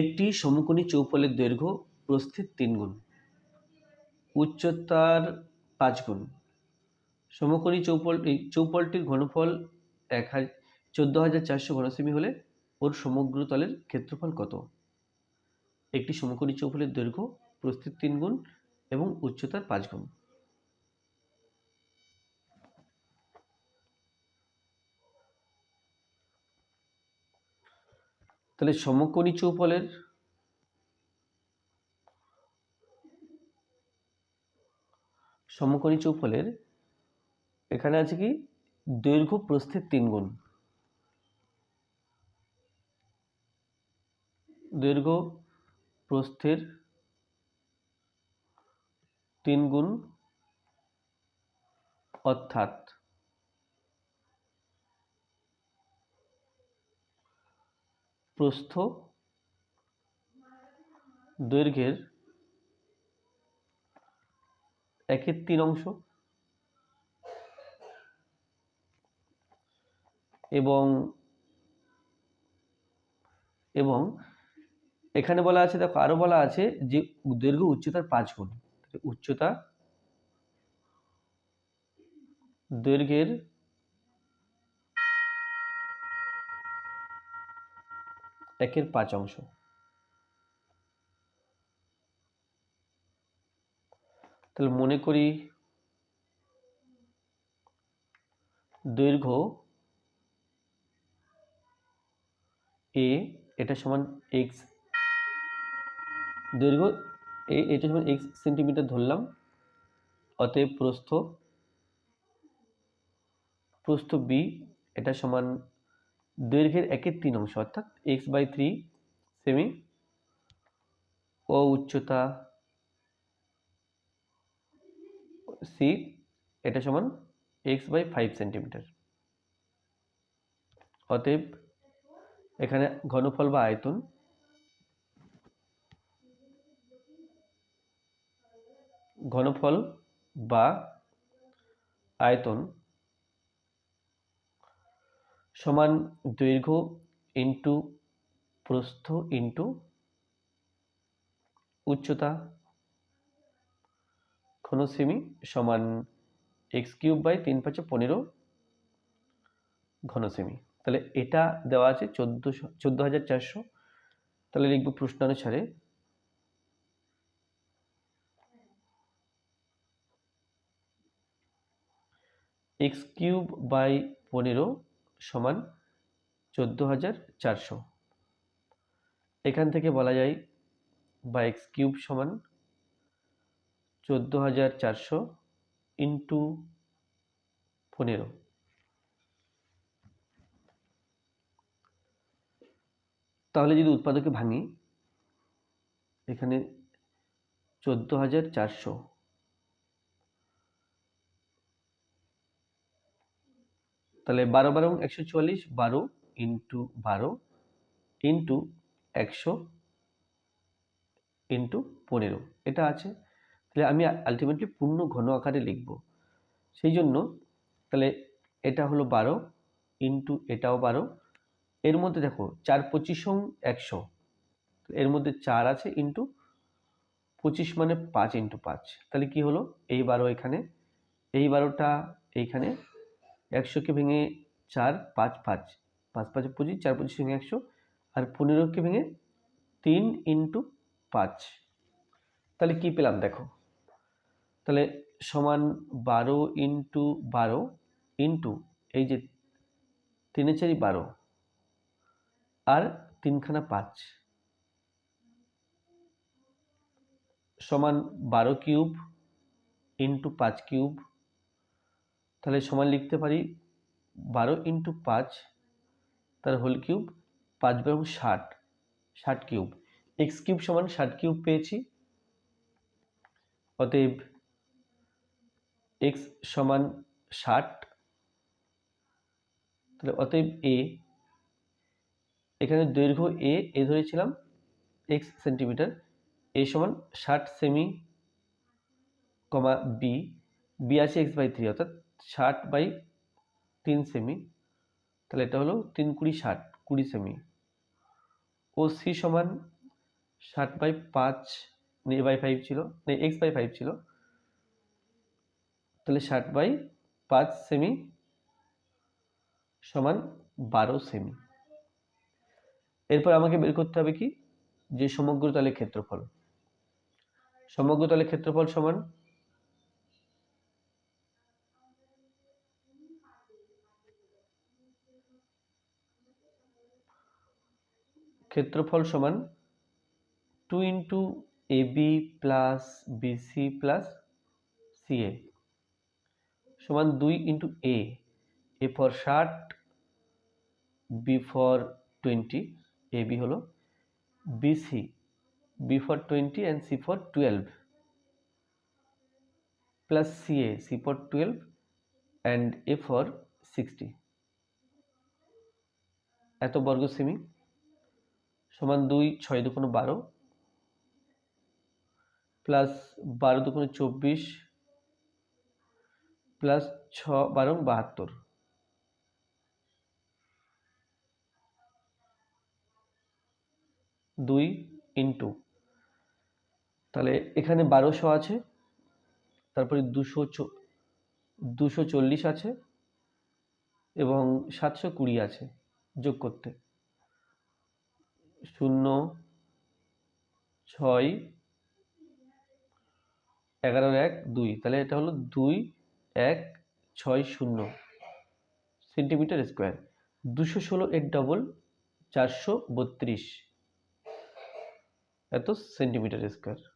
একটি সমকোণী চৌপলের দৈর্ঘ্য প্রস্থের তিন গুণ, উচ্চতার পাঁচ গুণ। সমকোণী চৌপল চৌপলটির ঘনফল এক হাজার চোদ্দ হাজার চারশো ঘনসেমি হলে ওর সমগ্র তলের ক্ষেত্রফল কত? একটি সমকোণী চৌপলের দৈর্ঘ্য প্রস্থের তিন গুণ এবং উচ্চতার পাঁচ গুণ। তাহলে সমকোণী চৌফলের সমকোণী চৌফলের এখানে আছে কি? দৈর্ঘ্য প্রস্থের তিন গুণ। দৈর্ঘ্য প্রস্থের তিন গুণ অর্থাৎ প্রস্থ দৈর্ঘ্যের একের তিন অংশ এবং এবং এখানে বলা আছে, দেখো, আরও বলা আছে যে দৈর্ঘ্য উচ্চতার পাঁচ গুণ। উচ্চতা দৈর্ঘ্যের একের পাঁচ অংশ। তাহলে মনে করি দৈর্ঘ্য এ এটা সমান এক্স দৈর্ঘ্য এ এটা সমান এক্স সেন্টিমিটার ধরলাম, অতএব প্রস্থ প্রস্থ বি এটা সমান দৈর্ঘ্যের একের তিন অংশ, অর্থাৎ এক্স বাই থ্রি সেমি ও উচ্চতা সি এটা সমান এক্স বাই ফাইভ সেন্টিমিটার অতএব এখানে ঘনফল বা আয়তন ঘনফল বা আয়তন সমান দৈর্ঘ্য ইন্টু প্রস্থ ইন্টু উচ্চতা ঘনসেমি সমান এক্স কিউব বাই তিন পাঁচে পনেরো ঘনসেমি। তাহলে এটা দেওয়া আছে চোদ্দোশো, চোদ্দ হাজার চারশো। তাহলে লিখব প্রশ্নানুসারে এক্স কিউব বাই পনেরো সমান চোদ্দ হাজার চারশো। এখান থেকে বলা যায় বা এক্স কিউব সমান চোদ্দ হাজার চারশো ইন্টু পনেরো। তাহলে যদি উৎপাদকে ভাঙি, এখানে চোদ্দ হাজার চারশো তাহলে বারো বারো একশো চুয়াল্লিশ, বারো ইন্টু বারো ইন্টু একশো ইন্টু পনেরো। এটা আছে। তাহলে আমি আলটিমেটলি পূর্ণ ঘন আকারে লিখব। সেই জন্য তাহলে এটা হলো বারো ইন্টু এটাও বারো। এর মধ্যে দেখো চার পঁচিশ একশো। এর মধ্যে চার আছে ইন্টু পঁচিশ মানে পাঁচ ইন্টু পাঁচ। তাহলে কি হলো? এই বারো এখানে, এই বারোটা এইখানে একশোকে ভেঙে চার, পাঁচ পাঁচ। পাঁচ, পাঁচে পঁচিশ, চার, পঁচিশ ভেঙে একশো। আর পনেরোকে ভেঙে তিন ইন্টু পাঁচ। তাহলে কি পেলাম দেখো? তাহলে সমান বারো ইন্টু বারো ইন্টু এই যে তিনে চারি বারো আর তিনখানা পাঁচ। সমান বারো কিউব ইন্টু পাঁচ কিউব তাহলে সমান লিখতে পারি বারো ইন্টু পাঁচ, তার হোল কিউব পাঁচ বারো ষাট ষাট কিউব এক্স কিউব সমান ষাট কিউব পেয়েছি। অতএব এক্স সমান ষাট, তাহলে অতএব এ এখানে দৈর্ঘ্য এ এ ধরেছিলাম এক্স সেন্টিমিটার এ সমান ষাট সেমি কমা বি বি আছে এক্স বাই থ্রি অর্থাৎ ষাট বাই তিন সেমি তাহলে এটা হলো তিন কুড়ি ষাট, কুড়ি সেমি ও সি সমান ষাট বাই পাঁচ এ বাই ফাইভ ছিল এক্স বাই ফাইভ ছিল। তাহলে ষাট বাই পাঁচ সেমি সমান বারো সেমি এরপর আমাকে বের করতে হবে কি? যে সমগ্র তলের ক্ষেত্রফল। সমগ্র তলের ক্ষেত্রফল সমান ক্ষেত্রফল সমান two into A B plus BC plus CA সমান দুই ইন্টু এ এ ফর ষাট B for twenty A B হলো BC B for twenty and C for twelve plus CA C for twelve and A for sixty এত বর্গ semi সমান দুই, ছয় দুগুণ বারো প্লাস বারো দুগুণে চব্বিশ প্লাস ছ, বারো বাহাত্তর। দুই ইন্টু তাহলে এখানে বারোশো আছে, তারপরে দুশো দুশো চল্লিশ আছে, এবং সাতশো কুড়ি আছে যোগ করতে। শূন্য, ছয়, এগারো এক, দুই। তাহলে এটা হলো দুই, এক, ছয়, শূন্য সেন্টিমিটার স্কোয়ার। দুশো ষোলো এর ডবল চারশো বত্রিশ। এত সেন্টিমিটার স্কোয়ার।